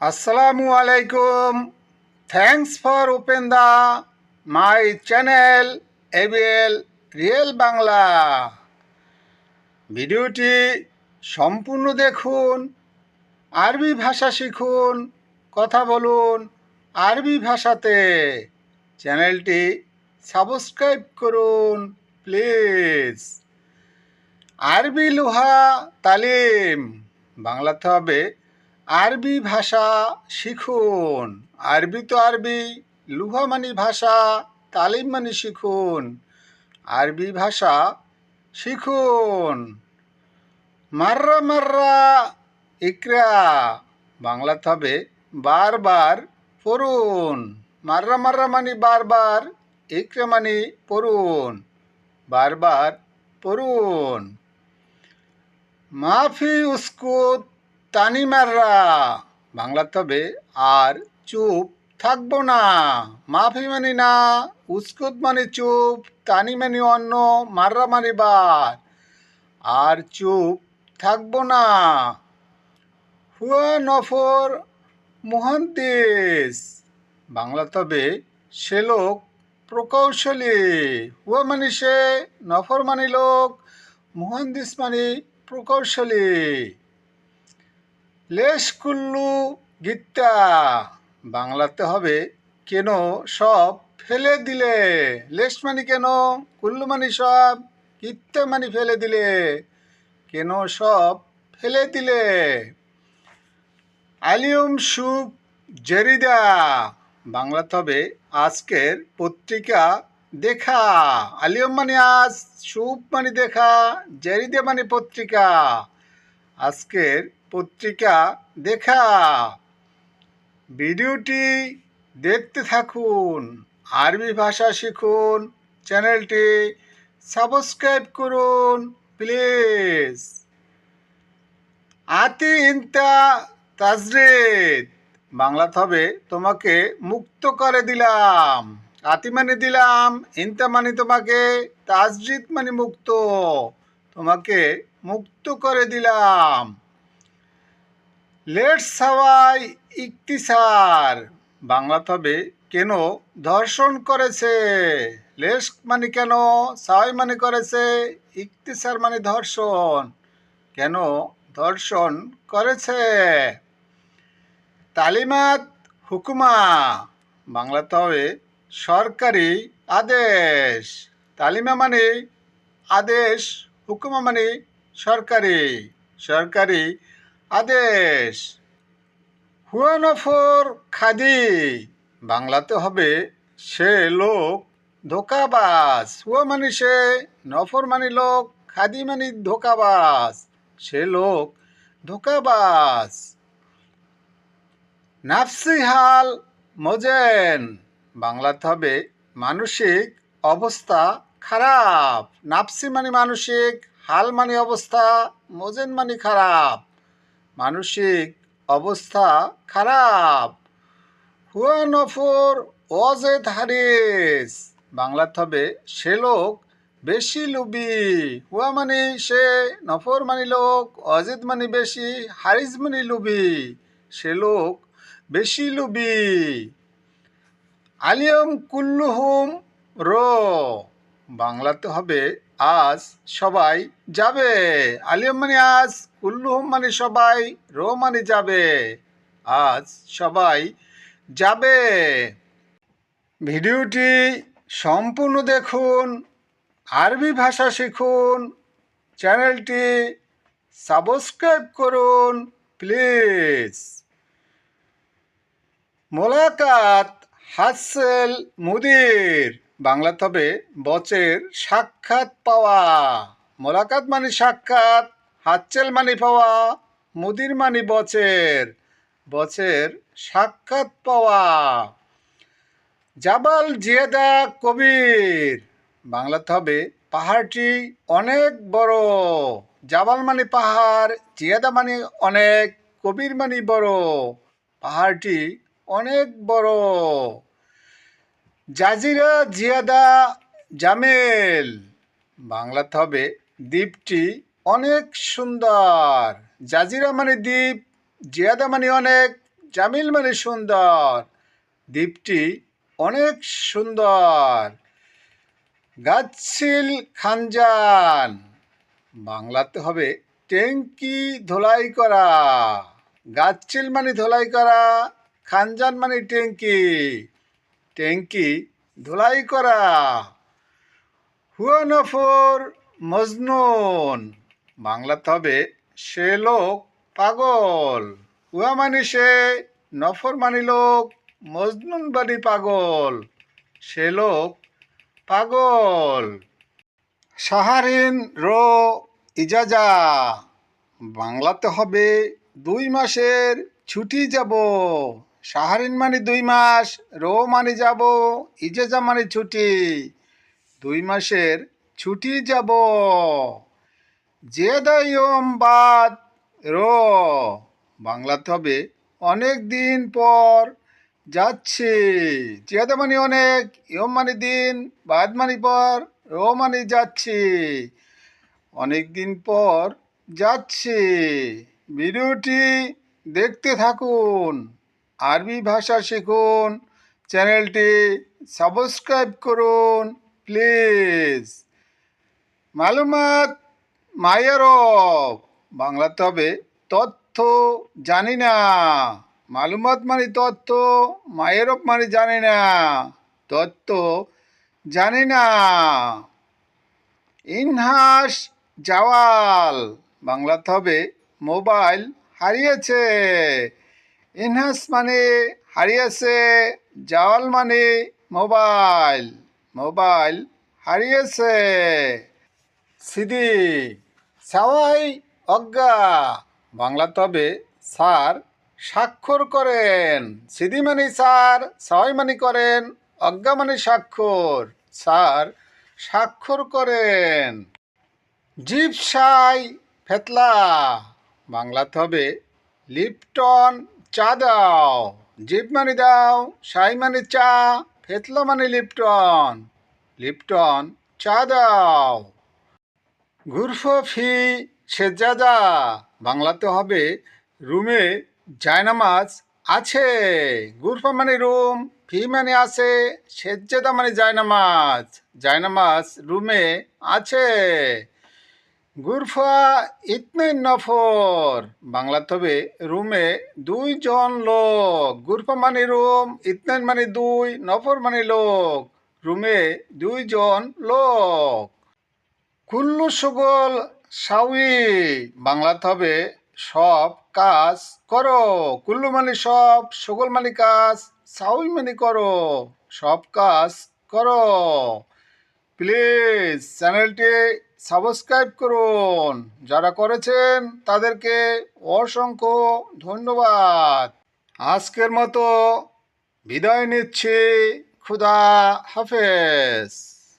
আসসালামু আলাইকুম। Thanks for open the my channel ABL real Bangla ভিডিওটি সম্পূর্ণ দেখুন, আরবি ভাষা শিখুন, কথা বলুন আরবি ভাষাতে। চ্যানেলটি সাবস্ক্রাইব করুন, প্লিজ। আরবি লোহা তালিম, বাংলাতে হবে আরবি ভাষা শিখুন। আরবি তো আরবি লুহা ভাষা তালিম মানি শিখুন। আরবি ভাষা শিখুন। মাররা মাররা ইকরা। বাংলাতে হবে বারবার পড়ুন। মাররা মাররা মানি বারবার ইকরা মানি পড়ুন। বারবার পড়ুন। মাফি উস্কুত তানি মাররা বাংলাতে হবে আর চুপ থাকব না। মাফি মানি না, উস্কুত মানে চুপ, তানি মানি অন্য, মাররা মানে বার। আর চুপ থাকব না। হুয়া নফর মুহান্দিস বাংলা তবে সে লোক প্রকৌশলী। হুয়া মানে সে, নফর মানে লোক মুহান্দিস মানে প্রকৌশলী। লেশ কুল্লু গীতা বাংলাতে হবে, কেন সব ফেলে দিলে? লেশ মানে কেন? কুল্লু মানে সব গীতা মানে ফেলে দিলে। কেন সব ফেলে দিলে? আলিয়ম সুপ জেরিদা। বাংলাতে হবে, আজকের পত্রিকা দেখা। আলিয়ম মানে আজ সুপ মানে দেখা, জেরিদা মানে পত্রিকা। আজকের পত্রিকা দেখা। ভিডিওটি দেখতে থাকুন। আরবি ভাষা শিখুন। চ্যানেলটি সাবস্ক্রাইব করুন, প্লিজ। আতি ইন্তা তাজরিদ। বাংলাতে হবে তোমাকে মুক্ত করে দিলাম। আতি মানে দিলাম ইন্তা মানে তোমাকে, তাজরিদ মানে মুক্ত। তোমাকে মুক্ত করে দিলাম। লেট সাওয়াই ইকতিসার। বাংলাতে হবে কেন ধর্ষণ করেছে? লেস মানে কেন? সাওয়াই মানে করেছে, ইকতিসার মানে ধর্ষণ। কেন ধর্ষণ করেছে? তালিমাত হুকুমা। বাংলা তবে সরকারি আদেশ। তালিমা মানে আদেশ, হুকুমা মানে সরকারি। সরকারি আদেশ। হুয়ানফর খাদি। বাংলাতে হবে, সে লোক ধোকাবাজ। হুয়া মানে সে, নফর মানে লোক, খাদি মানে ধোকাবাজ। সে লোক ধোকাবাজ। নাফসি হাল মোজেন। বাংলাতে হবে, মানসিক অবস্থা খারাপ। নাফসি মানে মানসিক, হাল মানে অবস্থা মোজেন মানে খারাপ। মানসিক অবস্থা খারাপ। হুয়া নফর অজেদ হারিস। বাংলাতে হবে সে লোক বেশি লুবি হুয়া মানে সে, নফর মানে লোক অজেদ মানে বেশি, হারিস মানে লুবি সে লোক বেশি লুবি আলিয়ম কুল্লুহুম রো। বাংলাতে হবে আজ সবাই যাবে। আলিয়ম মানে আজ কুল্লুহুম মানে সবাই রো মানে যাবে। আজ সবাই যাবে। ভিডিওটি সম্পূর্ণ দেখুন, আরবি ভাষা শিখুন, চ্যানেলটি সাবস্ক্রাইব করুন, প্লিজ। মোলাকাত হাসেল মুদির। বাংলা তবে বচের সাক্ষাৎ পাওয়া। মোলাকাত মানে সাক্ষাৎ হাচ্ছেল মানে পাওয়া, মুদির মানে বচের বচের সাক্ষাৎ পাওয়া। জাবাল জিয়াদা কবির বাংলাতে হবে পাহাড়টি অনেক বড়। জাবাল মানে পাহাড়, জিয়াদা মানে অনেক, কবির মানে বড়। পাহাড়টি অনেক বড়। জাজিরা জিয়াদা জামেল। বাংলাতে হবে দ্বীপটি অনেক সুন্দর। জাজিরা মানে দ্বীপ, জিয়াদা মানে অনেক, জামিল মানে সুন্দর। দ্বীপটি অনেক সুন্দর। গাছিল খানজান। বাংলাতে হবে ট্যাঙ্কি ধোলাই করা। গাছিল মানে ধোলাই করা, খানজান মানে ট্যাঙ্কি ট্যাঙ্কি ধোলাই করা। হুয়ানফর মজনুন। বাংলাতে হবে, সে লোক পাগল। হুয়া মানে সে, নফর মানে লোক মজনুন মানে পাগল। সে লোক পাগল। সাহারিন রো ইজাজা। বাংলাতে হবে, দুই মাসের ছুটি যাব। সাহারিন মানে দুই মাস রো মানে যাব, ইজাজা মানে ছুটি। দুই মাসের ছুটি যাব। জেদাইম বাদ, রো। বাংলাতে হবে, অনেক দিন পর যাচ্ছি। জেদা মানে অনেক, ইয়ম মানে দিন, বাদ মানে পর, রো মানে যাচ্ছি। অনেক দিন পর যাচ্ছি। ভিডিওটি দেখতে থাকুন। আরবি ভাষা শিখুন। চ্যানেলটি সাবস্ক্রাইব করুন, প্লিজ। মালুমাত মায়ারব বাংলাতে হবে তথ্য জানি না। মালুমাত মানে তথ্য মায়েরব মানে জানি না। তথ্য জানি না। ইনহাস জাওয়াল। বাংলাতে হবে মোবাইল হারিয়েছে। ইনহাস মানে হারিয়েছে, জাওয়াল মানে মোবাইল মোবাইল হারিয়েছে। সিদি, সাওয়াই অজ্ঞা। বাংলা তবে স্যার স্বাক্ষর করেন। সিদি মানে স্যার, সাওয়াই মানে করেন, অজ্ঞা মানে স্বাক্ষর। স্যার স্বাক্ষর করেন। জিপসাই ফেতলা। বাংলা তবে লিপটন চা দাও জিপ মানে দাও, সাই মানে চা, ফেতলা মানে লিপটন। লিপটন, চা দাও। গুরফি সেজাদা, বাংলাতে হবে রুমে জায়নামাজ আছে। গুরফা মানে রুম, ফি মানে আছে সেজ্জাদা মানে জায়নামাজ জায়নামাজ রুমে আছে। গুরফা ইতনে নফর। বাংলাতে হবে রুমে দুইজন লোক। গুরফা মানে রুম, ইতনেন মানে দুই, নফর মানে লোক। রুমে দুইজন লোক। কুল্লু সুগল সাউই বাংলাতে হবে সব কাজ করো। কুল্লু মানে সব, সুগল মানে কাজ সাউই মানে করো। সব কাজ করো। প্লিজ, চ্যানেলটি সাবস্ক্রাইব করুন। যারা করেছেন তাদেরকে অসংখ্য ধন্যবাদ। আজকের মতো বিদায় নিচ্ছি। খুদা হাফেজ।